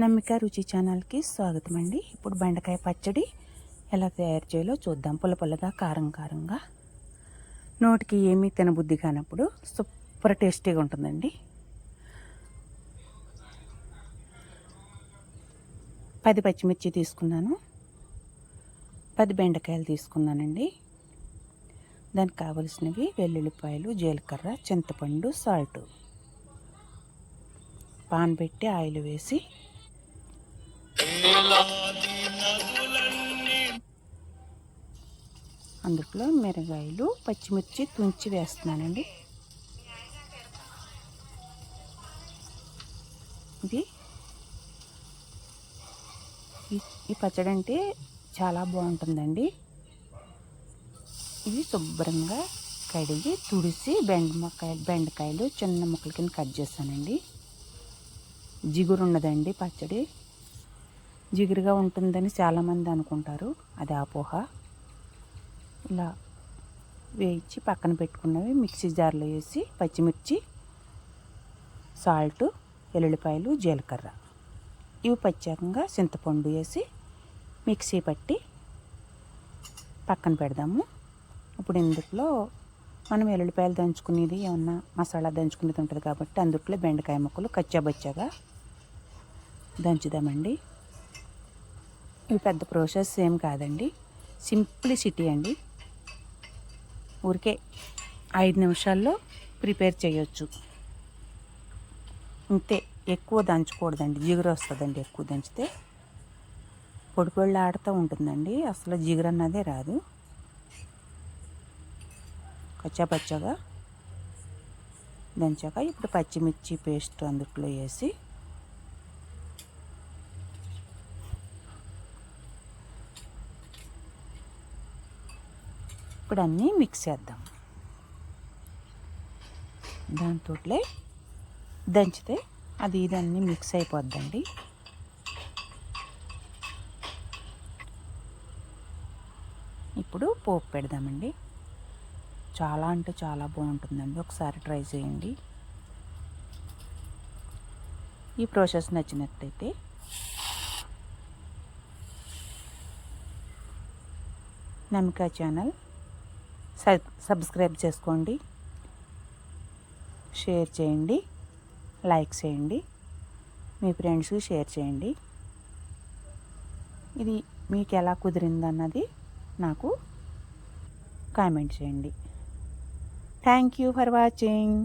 నమ్మిక రుచి ఛానల్కి స్వాగతం అండి. ఇప్పుడు బెండకాయ పచ్చడి ఎలా తయారు చేయాలో చూద్దాం. పుల్ల పుల్లగా కారం కారంగా. నోటికి ఏమీ తినబుద్ధి కానప్పుడు సూపర్ టేస్టీగా ఉంటుందండి. పది పచ్చిమిర్చి తీసుకున్నాను. పది బెండకాయలు తీసుకున్నానండి. దానికి కావలసినవి వెల్లుల్లిపాయలు జీలకర్ర చింతపండు సాల్ట్. పాన్ పెట్టి ఆయిల్ వేసి అందులో మిరగాయలు పచ్చిమిర్చి తుంచి వేస్తున్నానండి. ఇది ఈ- ఈ పచ్చడి అంటే చాలా బాగుంటుందండి. ఇవి శుభ్రంగా కడిగి తుడిసి బెండకాయలు బెండకాయలు చిన్న ముక్కల కింద కట్ చేస్తానండి. జిగురు ఉన్నదండి పచ్చడి. జిగురుగా ఉంటుందని చాలామంది అనుకుంటారు. అది అపోహ ఇలా వేయించి పక్కన పెట్టుకున్నవి మిక్సీ జార్లో వేసి పచ్చిమిర్చి సాల్ట్ ఎల్లుల్లిపాయలు జీలకర్ర. ఇవి ప్రత్యేకంగా చింతపండు వేసి మిక్సీ పట్టి పక్కన పెడదాము. ఇప్పుడు ఇందులో మనం ఎల్లుల్లిపాయలు దంచుకునేది ఏమన్నా మసాలా దంచుకునేది ఉంటుంది కాబట్టి అందుట్లో బెండకాయ ముక్కలు కచ్చాబచ్చాగా దంచుదామండి. ఇవి పెద్ద ప్రాసెస్ ఏం కాదండి. సింప్లిసిటీ అండి. ఊరికే ఐదు నిమిషాల్లో ప్రిపేర్ చేయొచ్చు. అంతే ఎక్కువ దంచకూడదండి. జిగురు వస్తుందండి ఎక్కువ దంచితే. పొడి ఆడుతూ ఉంటుందండి. అసలు జిగురు అన్నదే రాదు. కచ్చాపచ్చగా దంచాక ఇప్పుడు పచ్చిమిర్చి పేస్ట్ అందుట్లో వేసి ఇప్పుడు అన్నీ మిక్స్ చేద్దాం. దాంతో దంచితే అది ఇది అన్నీ మిక్స్ అయిపోద్దండి. ఇప్పుడు పోపు పెడదామండి. చాలా అంటే చాలా బాగుంటుందండి. ఒకసారి ట్రై చేయండి. ఈ ప్రాసెస్ నచ్చినట్లయితే నమికా ఛానల్ సబ్స్క్రైబ్ చేసుకోండి. షేర్ చేయండి. లైక్ చేయండి. మీ ఫ్రెండ్స్కి షేర్ చేయండి. ఇది మీకు ఎలా కుదిరిందన్నది నాకు కామెంట్ చేయండి. Thank you for watching.